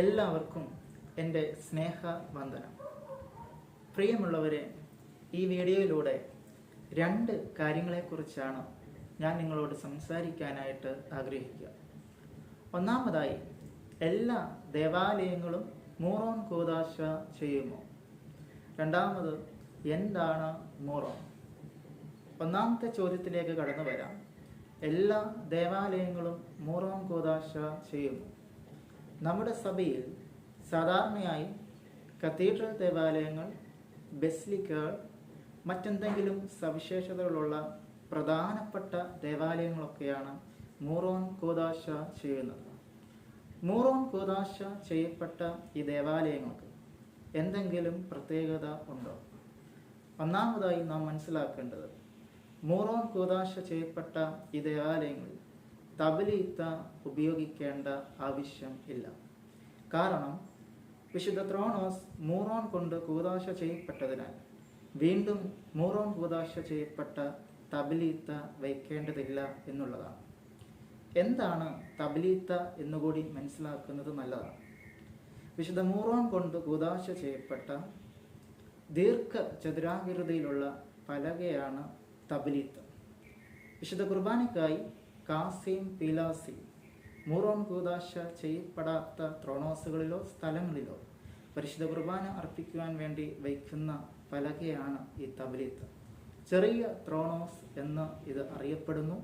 എല്ലാവർക്കും എന്റെ സ്നേഹ വന്ദനം പ്രിയമുള്ളവരെ ഈ വീഡിയോയിലൂടെ രണ്ട് കാര്യങ്ങളെക്കുറിച്ചാണ് ഞാൻ നിങ്ങളോട് സംസാരിക്കാനായിട്ട് ആഗ്രഹിക്കുക. ഒന്നാമതായി എല്ലാ ദേവാലയങ്ങളും മൂറോൺ കൂതാശ ചെയ്യുമോ? രണ്ടാമത് എന്താണ് മൂറോൺ ഒന്നാമത്തെ ചോദ്യത്തിലേക്ക് കടന്നു വരാം. എല്ലാ ദേവാലയങ്ങളും മൂറോൺ കൂതാശ ചെയ്യുന്നു നമ്മുടെ സഭയിൽ സാധാരണയായി കത്തീഡ്രൽ ദേവാലയങ്ങൾ ബെസ്ലിക്കകൾ മറ്റെന്തെങ്കിലും സവിശേഷതകളുള്ള പ്രധാനപ്പെട്ട ദേവാലയങ്ങളൊക്കെയാണ് മൂറോൻ കോദാശ ചെയ്യുന്നത്. മൂറോൺ കോദാശ ചെയ്യപ്പെട്ട ഈ ദേവാലയങ്ങൾക്ക് എന്തെങ്കിലും പ്രത്യേകത ഉണ്ടോ? ഒന്നാമതായി നാം മനസ്സിലാക്കേണ്ടത് മൂറോൺ കോദാശ ചെയ്യപ്പെട്ട ഈ ദേവാലയങ്ങളിൽ തബലീത്ത ഉപയോഗിക്കേണ്ട ആവശ്യം ഇല്ല. കാരണം വിശുദ്ധ ത്രോണോസ് മൂറോൺ കൊണ്ട് കൂതാശ ചെയ്യപ്പെട്ടതിനാൽ വീണ്ടും മൂറോൺ കൂതാശ ചെയ്യപ്പെട്ട തബലീത്ത വയ്ക്കേണ്ടതില്ല എന്നുള്ളതാണ്. എന്താണ് തബലീത്ത എന്നുകൂടി മനസ്സിലാക്കുന്നത് നല്ലതാണ്. വിശുദ്ധ മൂറോൺ കൊണ്ട് കൂതാശ ചെയ്യപ്പെട്ട ദീർഘ ചതുരാകൃതിയിലുള്ള പലകയാണ് തബലീത്ത. വിശുദ്ധ കുർബാനയ്ക്കായി കാസിയും പീലാസി മൂറോൺ കൂതാശ ചെയ്യപ്പെടാത്ത ത്രോണോസുകളിലോ സ്ഥലങ്ങളിലോ പരിശുദ്ധ കുർബാന അർപ്പിക്കുവാൻ വേണ്ടി വയ്ക്കുന്ന പലകയാണ് ഈ തബലീത്ത്. ചെറിയ ത്രോണോസ് എന്ന് ഇത് അറിയപ്പെടുന്നു.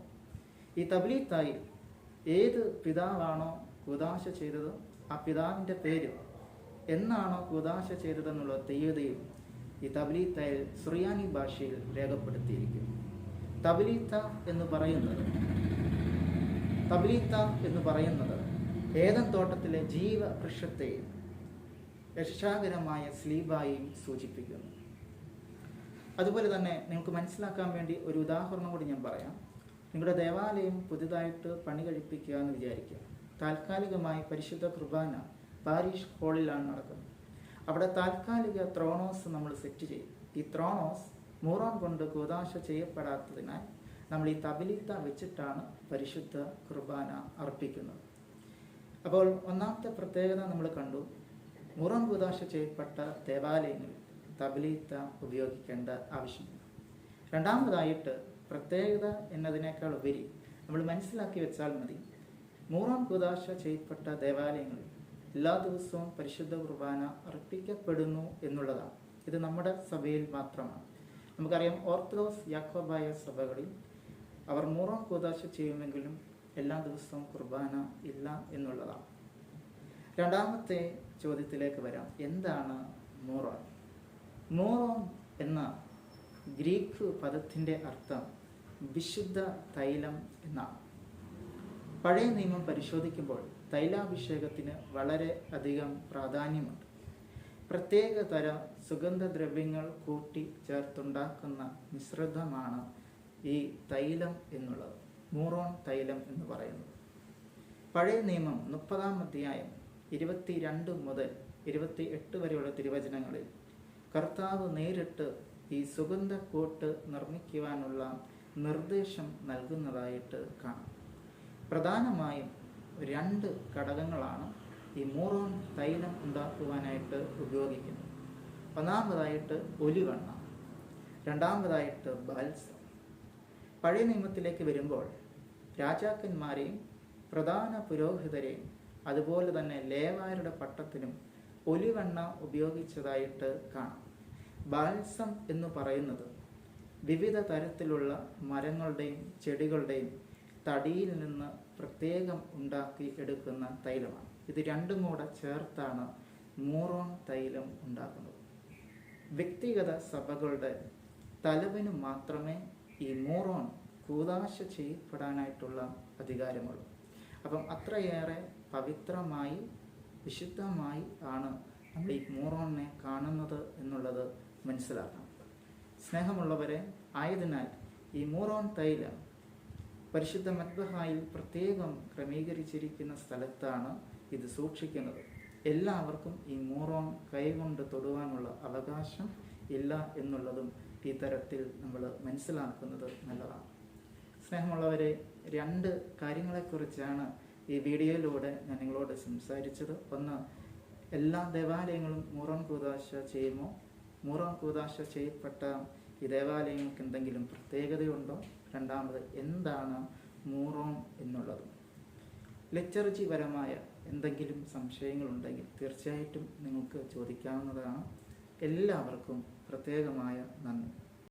ഈ തബലീത്തായി ഏത് പിതാവാണോ കുദാശ ചെയ്തത്? ആ പിതാവിന്റെ പേര് എന്നാണോ കുദാശ ചെയ്തതെന്നുള്ള തീയതിയും ഈ തബലീത്തയിൽ സുറിയാനി ഭാഷയിൽ രേഖപ്പെടുത്തിയിരിക്കുന്നു. തബലീത്ത എന്ന് പറയുന്നത് തബലീത്ത എന്ന് പറയുന്നത് ഏതൻ തോട്ടത്തിലെ ജീവവൃക്ഷത്തെ രക്ഷാകരമായ സ്ലീബായും സൂചിപ്പിക്കുന്നു. അതുപോലെ തന്നെ നിങ്ങൾക്ക് മനസ്സിലാക്കാൻ വേണ്ടി ഒരു ഉദാഹരണം കൂടി ഞാൻ പറയാം. നിങ്ങളുടെ ദേവാലയം പുതുതായിട്ട് പണി കഴിപ്പിക്കുക എന്ന് വിചാരിക്കുക. താൽക്കാലികമായി പരിശുദ്ധ കുർബാന പാരീഷ് ഹാളിലാണ് നടക്കുന്നത്. അവിടെ താൽക്കാലിക ത്രോണോസ് നമ്മൾ സെറ്റ് ചെയ്യും. ഈ ത്രോണോസ് മൂറോൺ കൊണ്ട് കൂതാശ ചെയ്യപ്പെടാത്തതിനാൽ നമ്മൾ ഈ തബലീത്ത വെച്ചിട്ടാണ് പരിശുദ്ധ കുർബാന അർപ്പിക്കുന്നത്. അപ്പോൾ ഒന്നാമത്തെ പ്രത്യേകത നമ്മൾ കണ്ടു. മുറം കുദാശ ചെയ്യപ്പെട്ട ദേവാലയങ്ങളിൽ തബലീത്ത ഉപയോഗിക്കേണ്ട ആവശ്യമില്ല. രണ്ടാമതായിട്ട് പ്രത്യേകത എന്നതിനേക്കാൾ ഉപരി നമ്മൾ മനസ്സിലാക്കി വെച്ചാൽ മതി. മൂറാം കുദാശ ചെയ്യപ്പെട്ട ദേവാലയങ്ങളിൽ എല്ലാ ദിവസവും പരിശുദ്ധ കുർബാന അർപ്പിക്കപ്പെടുന്നു എന്നുള്ളതാണ്. ഇത് നമ്മുടെ സഭയിൽ മാത്രമാണ്. നമുക്കറിയാം ഓർത്തഡോക്സ് യാക്കോബായ സഭകളിൽ അവർ മൂറോ കൂതാശ ചെയ്യുമെങ്കിലും എല്ലാ ദിവസവും കുർബാന ഇല്ല എന്നുള്ളതാണ്. രണ്ടാമത്തെ ചോദ്യത്തിലേക്ക് വരാം. എന്താണ് മൂറോ മൂറോ എന്ന ഗ്രീക്ക് പദത്തിന്റെ അർത്ഥം വിശുദ്ധ തൈലം എന്നാണ്. പഴയ നിയമം പരിശോധിക്കുമ്പോൾ തൈലാഭിഷേകത്തിന് വളരെ അധികം പ്രാധാന്യമുണ്ട്. പ്രത്യേക തരം സുഗന്ധദ്രവ്യങ്ങൾ കൂട്ടി ചേർത്തുണ്ടാക്കുന്ന മിശ്രിതമാണ് ഈ തൈലം എന്നുള്ളത് മൂറോൺ തൈലം എന്ന് പറയുന്നത്. പഴയ നിയമം മുപ്പതാം അധ്യായം ഇരുപത്തി രണ്ട് മുതൽ ഇരുപത്തി എട്ട് വരെയുള്ള തിരുവചനങ്ങളിൽ കർത്താവ് നേരിട്ട് ഈ സുഗന്ധക്കൂട്ട് നിർമ്മിക്കുവാനുള്ള നിർദ്ദേശം നൽകുന്നതായിട്ട് കാണാം. പ്രധാനമായും രണ്ട് ഘടകങ്ങളാണ് ഈ മൂറോൺ തൈലം ഉണ്ടാക്കുവാനായിട്ട് ഉപയോഗിക്കുന്നത്. ഒന്നാമതായിട്ട് ഒലിവെണ്ണ രണ്ടാമതായിട്ട് ബാൽസം പഴയ നിയമത്തിലേക്ക് വരുമ്പോൾ രാജാക്കന്മാരെയും പ്രധാന പുരോഹിതരെയും അതുപോലെ തന്നെ ലേവാരുടെ പട്ടത്തിനും ഒലിവെണ്ണ ഉപയോഗിച്ചതായിട്ട് കാണാം. ബാൽസം എന്ന് പറയുന്നത് വിവിധ തരത്തിലുള്ള മരങ്ങളുടെയും ചെടികളുടെയും തടിയിൽ നിന്ന് പ്രത്യേകം ഉണ്ടാക്കി എടുക്കുന്ന തൈലമാണ്. ഇത് രണ്ടും കൂടെ ചേർത്താണ് മൂറോൺ തൈലം ഉണ്ടാക്കുന്നത്. വ്യക്തിഗത സഭകളുടെ തലവിന് മാത്രമേ ഈ മോറോൺ കൂതാശ ചെയ്യപ്പെടാനായിട്ടുള്ള അധികാരമുള്ളൂ. അപ്പം അത്രയേറെ പവിത്രമായി വിശുദ്ധമായി ആണ് നമ്മൾ ഈ മൂറോണിനെ കാണുന്നത് എന്നുള്ളത് മനസ്സിലാക്കാം. സ്നേഹമുള്ളവരെ ആയതിനാൽ ഈ മൂറോൺ തൈലം പരിശുദ്ധ മത്ബഹായിൽ പ്രത്യേകം ക്രമീകരിച്ചിരിക്കുന്ന സ്ഥലത്താണ് ഇത് സൂക്ഷിക്കുന്നത്. എല്ലാവർക്കും ഈ മൂറോൺ കൈകൊണ്ട് തൊടുവാനുള്ള അവകാശം ഇല്ല എന്നുള്ളതും ഈ തരത്തിൽ നമ്മൾ മനസ്സിലാക്കുന്നത് നല്ലതാണ്. സ്നേഹമുള്ളവരെ രണ്ട് കാര്യങ്ങളെക്കുറിച്ചാണ് ഈ വീഡിയോയിലൂടെ ഞാൻ നിങ്ങളോട് സംസാരിച്ചത്. ഒന്ന് എല്ലാ ദേവാലയങ്ങളും മൂറോൻ കൂതാശ ചെയ്യുമോ? മൂറോൻ കൂതാശ ചെയ്യപ്പെട്ട ഈ ദേവാലയങ്ങൾക്ക് എന്തെങ്കിലും പ്രത്യേകതയുണ്ടോ? രണ്ടാമത് എന്താണ് മൂറോം എന്നുള്ളത്? ലെക്ചർജി പരമായ എന്തെങ്കിലും സംശയങ്ങളുണ്ടെങ്കിൽ തീർച്ചയായിട്ടും നിങ്ങൾക്ക് ചോദിക്കാവുന്നതാണ്. എല്ലാവർക്കും പ്രത്യേകമായ നന്ദി.